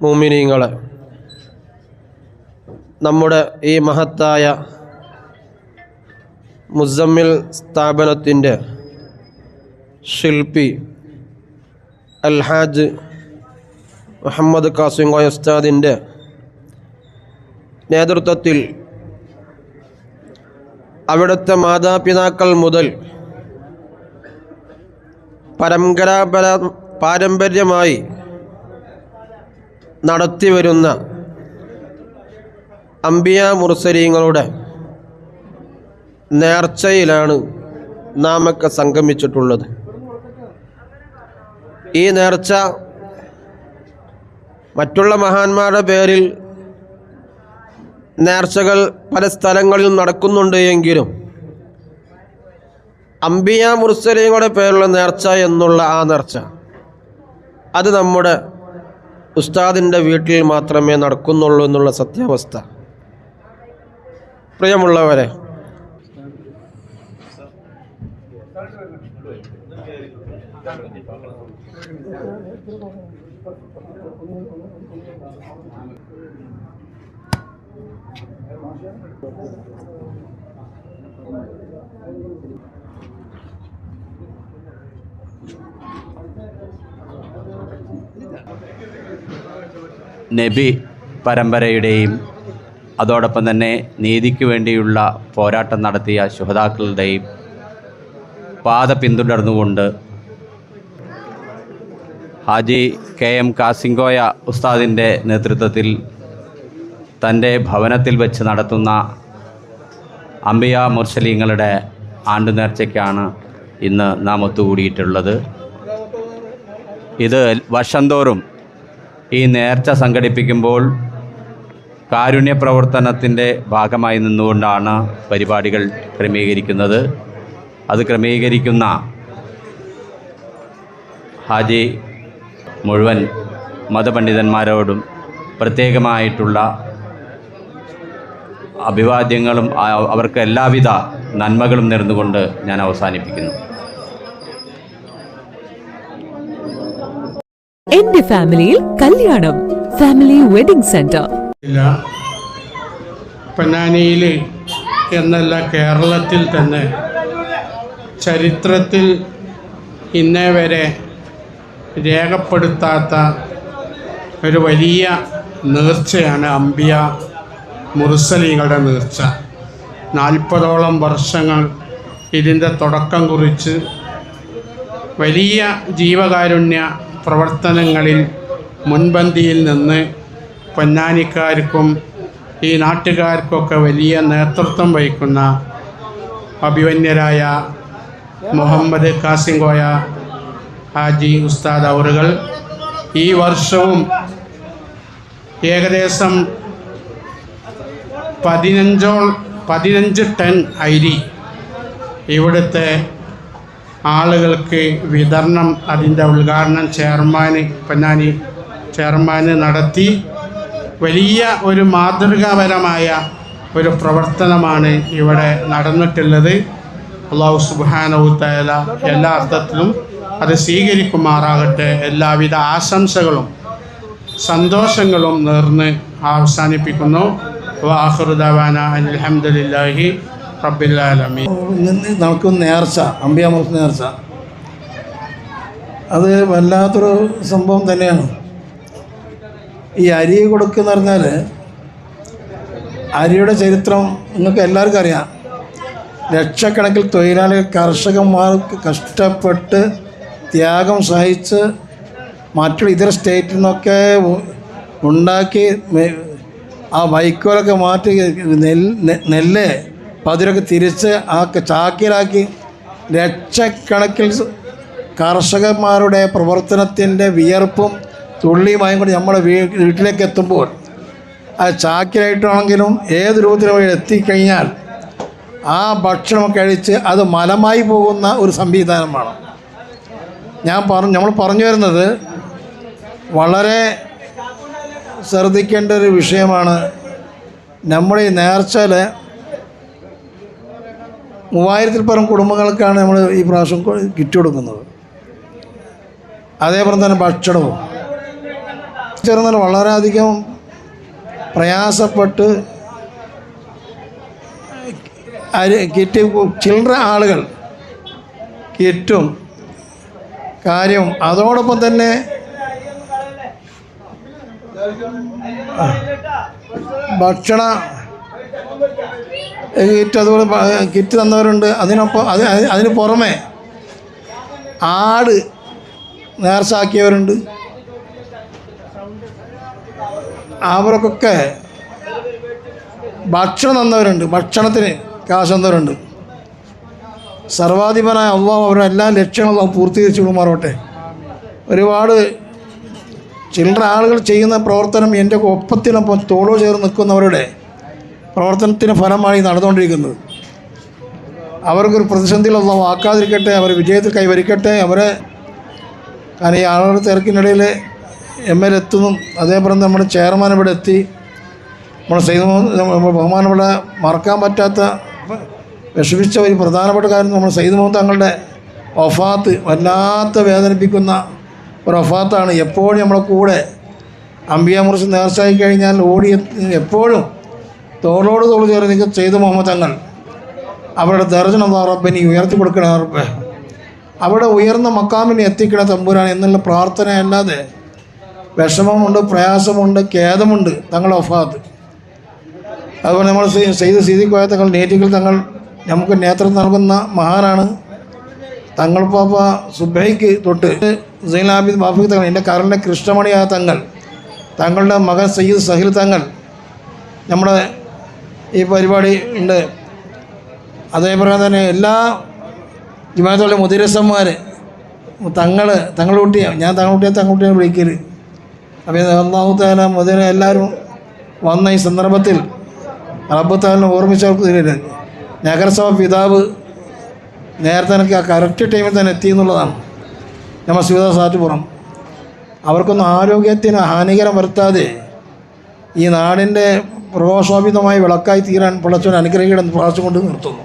മൂമിനീങ്ങളെ നമ്മുടെ ഈ മഹത്തായ മുസമ്മിൽ സ്ഥാപനത്തിന്റെ ശില്പി അൽഹാജ് മുഹമ്മദ് കാസിം കോയ ഉസ്താദിന്റെ നേതൃത്വത്തിൽ അവിടുത്തെ മാതാപിതാക്കൾ മുതൽ പരമ്പരാപര പാരമ്പര്യമായി നടത്തിവരുന്ന അംബിയ മുർസരീങ്ങളുടെ നേർച്ചയിലാണ് നാമൊക്കെ സംഗമിച്ചിട്ടുള്ളത്. ഈ നേർച്ച മറ്റുള്ള മഹാന്മാരുടെ പേരിൽ നേർച്ചകൾ പല സ്ഥലങ്ങളിൽ നടക്കുന്നുണ്ട് എങ്കിലും അംബിയ മുർസലീങ്ങളുടെ പേരുള്ള നേർച്ച എന്നുള്ള ആ നേർച്ച അത് നമ്മുടെ ഉസ്താദിന്റെ വീട്ടിൽ മാത്രമേ നടക്കുന്നുള്ളൂ എന്നുള്ള സത്യാവസ്ഥ. പ്രിയമുള്ളവരെ നബി പരമ്പരയുടെയും അതോടൊപ്പം തന്നെ നീതിക്ക് വേണ്ടിയുള്ള പോരാട്ടം നടത്തിയ ശുഹതാക്കളുടെയും പാത പിന്തുടർന്നുകൊണ്ട് ഹാജി കെ എം കാസിങ്കോയ ഉസ്താദിന്റെ നേതൃത്വത്തിൽ തന്റെ ഭവനത്തിൽ വെച്ച് നടത്തുന്ന അംബിയ മുർസലീങ്ങളുടെ ആണ്ടു നേർച്ചയ്ക്കാണ് ഇന്ന് നാം ഒത്തുകൂടിയിട്ടുള്ളത്. ഇത് വർഷം തോറും ഈ നേർച്ച സംഘടിപ്പിക്കുമ്പോൾ കാരുണ്യ പ്രവർത്തനത്തിന്റെ ഭാഗമായി നിന്നുകൊണ്ടാണ് പരിപാടികൾ ക്രമീകരിക്കുന്നത്. അത് ക്രമീകരിക്കുന്ന ഹാജി മുഴുവൻ മതപണ്ഡിതന്മാരോടും പ്രത്യേകമായിട്ടുള്ള അഭിവാദ്യങ്ങളും അവർക്ക് എല്ലാവിധ നന്മകളും നേർന്നുകൊണ്ട് ഞാൻ അവസാനിപ്പിക്കുന്നു. എന്റെ ഫാമിലിയിൽ കല്യാണം ഫാമിലി വെഡിംഗ് സെന്റർ. പൊന്നാനിയിൽ എന്നല്ല കേരളത്തിൽ തന്നെ ചരിത്രത്തിൽ ഇന്നേ വരെ രേഖപ്പെടുത്താത്ത ഒരു വലിയ നേർച്ചയാണ് അംബിയ മുറുസലിങ്ങളുടെ നേർച്ച. നാൽപ്പതോളം വർഷങ്ങൾ ഇതിന്റെ തുടക്കം കുറിച്ച് വലിയ ജീവകാരുണ്യ പ്രവർത്തനങ്ങളിൽ മുൻപന്തിയിൽ നിന്ന് പൊന്നാനിക്കാർക്കും ഈ നാട്ടുകാർക്കൊക്കെ വലിയ നേതൃത്വം വഹിക്കുന്ന അഭിവന്യരായ മുഹമ്മദ് കാസിംഗോയ ഹാജി ഉസ്താദ് അവറുകൾ ഈ വർഷവും ഏകദേശം പതിനഞ്ചോ പതിനഞ്ച് ടൺ അരി ഇവിടുത്തെ ആളുകൾക്ക് വിതരണം അതിന്റെ ഉദ്ഘാടനം ചെയർമാന് പൊന്നാനി ചെയർമാന് നടത്തി. വലിയ ഒരു മാതൃകാപരമായ ഒരു പ്രവർത്തനമാണ് ഇവിടെ നടന്നിട്ടുള്ളത്. അള്ളാഹു സുബാനവുത്തല എല്ലാ അർത്ഥത്തിലും അത് സ്വീകരിക്കുമാറാകട്ടെ. എല്ലാവിധ ആശംസകളും സന്തോഷങ്ങളും നേർന്ന് അവസാനിപ്പിക്കുന്നു. വാഹുറുദാന അലഹമുല്ലാഹി റബ്ബില്ലാലമി ഇന്ന് നമുക്ക് നേർച്ച അമ്പിയാമൂർത്തി നേർച്ച അത് വല്ലാത്തൊരു സംഭവം തന്നെയാണ്. ഈ അരി കൊടുക്കുന്ന പറഞ്ഞാൽ അരിയുടെ ചരിത്രം നിങ്ങൾക്ക് എല്ലാവർക്കും അറിയാം. ലക്ഷക്കണക്കിൽ തൊഴിലാളികൾ കർഷകന്മാർക്ക് കഷ്ടപ്പെട്ട് ത്യാഗം സഹിച്ച് മറ്റുള്ള ഇതര സ്റ്റേറ്റിൽ നിന്നൊക്കെ ഉണ്ടാക്കി ആ വൈക്കോലൊക്കെ മാറ്റി നെല്ല് നെല്ല് പതിരൊക്കെ തിരിച്ച് ആ ചാക്കിലാക്കി ലക്ഷക്കണക്കിൽ കർഷകന്മാരുടെ പ്രവർത്തനത്തിന്റെ വിയർപ്പും തുള്ളിയുമായും കൂടി നമ്മുടെ വീട്ടിലേക്ക് എത്തുമ്പോൾ അത് ചാക്കിലായിട്ടാണെങ്കിലും ഏത് രൂപത്തിലും എത്തിക്കഴിഞ്ഞാൽ ആ ഭക്ഷണം കഴിച്ച് അത് മലമായി പോകുന്ന ഒരു സംവിധാനമാണ്. ഞാൻ പറഞ്ഞു നമ്മൾ പറഞ്ഞു വരുന്നത് വളരെ ശ്രദ്ധിക്കേണ്ട ഒരു വിഷയമാണ് നമ്മൾ ഈ നേർച്ചയിൽ മൂവായിരത്തിൽ പരം കുടുംബങ്ങൾക്കാണ് നമ്മൾ ഈ പ്രാവശ്യം കിറ്റ് കൊടുക്കുന്നത്. അതേപോലെ തന്നെ ഭക്ഷണവും. ചേർന്നാൽ വളരെയധികം പ്രയാസപ്പെട്ട് അരി കിറ്റ് ചില്ലറ ആളുകൾ കിറ്റും കാര്യം അതോടൊപ്പം തന്നെ ആ, ഭക്ഷണ കിറ്റ് അതുപോലെ കിറ്റ് തന്നവരുണ്ട്. അതിനൊപ്പം അത് അത് അതിന് പുറമെ ആട് നേർച്ചാക്കിയവരുണ്ട്. അവർക്കൊക്കെ ഭക്ഷണം തന്നവരുണ്ട്. ഭക്ഷണത്തിന് കാശ് തന്നവരുണ്ട്. സർവാധിപനായ അള്ളാഹു അവരുടെ എല്ലാ ലക്ഷ്യങ്ങളും പൂർത്തീകരിച്ചു വിടുമാറോട്ടെ ഒരുപാട് ചില്ലറ ആളുകൾ ചെയ്യുന്ന പ്രവർത്തനം എന്റെ ഒപ്പത്തിനൊപ്പം തോളോ ചേർന്ന് നിൽക്കുന്നവരുടെ പ്രവർത്തനത്തിന് ഫലമായി നടന്നുകൊണ്ടിരിക്കുന്നത്. അവർക്കൊരു പ്രതിസന്ധിയിൽ അള്ളാഹു ആക്കാതിരിക്കട്ടെ അവർ വിജയത്തിൽ കൈവരിക്കട്ടെ അവരെ കാരണം ഈ ആളുകളുടെ തിരക്കിനിടയിൽ എം എൽ എത്തുന്നു. അതേപോലെ നമ്മുടെ ചെയർമാൻ ഇവിടെ എത്തി. നമ്മുടെ നമ്മുടെ ബഹുമാനപ്പെട്ട മറക്കാൻ പറ്റാത്ത വിഷമിച്ച ഒരു പ്രധാനപ്പെട്ട കാര്യം നമ്മുടെ സൈദ് മുഹമ്മദ് തങ്ങളുടെ വഫാത്ത് വല്ലാത്ത വേദനിപ്പിക്കുന്ന ഒരു വഫാത്താണ് എപ്പോഴും നമ്മളെ കൂടെ. അമ്പിയാമുറിച്ച് നേർച്ചയായി കഴിഞ്ഞാൽ ഓടി എപ്പോഴും തോളോട് തോൾ ചേർന്ന് നിൽക്കുന്ന സെയ്ദ് മുഹമ്മദ് തങ്ങൾ. അവരുടെ ദർജനം റബ്ബനി ഉയർത്തി കൊടുക്കണേ റബ്ബെ. അവിടെ ഉയർന്ന മക്കാമിനെ എത്തിക്കണ തമ്പുരാൻ എന്നുള്ള പ്രാർത്ഥന അല്ലാതെ വിഷമമുണ്ട് പ്രയാസമുണ്ട് ഖേദമുണ്ട് തങ്ങളുടെ ഒഫാത്ത് അതുപോലെ നമ്മൾ ചെയ്ത് സീതിക്കോയ തങ്ങൾ നേറ്റിക്കൽ തങ്ങൾ നമുക്ക് നേതൃത്വം നൽകുന്ന മഹാനാണ് തങ്ങൾ പാപ്പ സുബൈക്ക് തൊട്ട് സൈനാബിദ് ബാഫിക് തങ്ങൾ എന്റെ കരളിന്റെ കൃഷ്ണമണിയായ തങ്ങൾ തങ്ങളുടെ മകൻ സയ്യിദ് സഹിൽ തങ്ങൾ നമ്മുടെ ഈ പരിപാടി ഉണ്ട്. അതേപോലെ തന്നെ എല്ലാ ജുമാത്തുള്ള മുതിരസന്മാർ തങ്ങൾ തങ്ങളുട്ടിയ ഞാൻ തങ്ങളുട്ടിയെ തങ്ങളുട്ടിയെ വിളിക്കൽ അപ്പോൾ ഒന്നാമത്തേന മുതിര എല്ലാവരും വന്ന ഈ സന്ദർഭത്തിൽ റബ്ബത്താലിനെ ഓർമ്മിച്ചവർക്ക് നഗരസഭ പിതാവ് നേരത്തെ എനിക്ക് ആ കറക്റ്റ് ടൈമിൽ തന്നെ എത്തി എന്നുള്ളതാണ്. നമ്മൾ സുവിധ സാറ്റുപുറം അവർക്കൊന്നും ആരോഗ്യത്തിന് ഹാനികരം വരുത്താതെ ഈ നാടിന്റെ പ്രഭാശോഭിതമായ വിളക്കായി തീരാൻ പിളച്ചവൻ അനുഗ്രഹിക്കണം പ്രാർത്ഥിച്ചുകൊണ്ട് കൊണ്ട് നിർത്തുന്നു.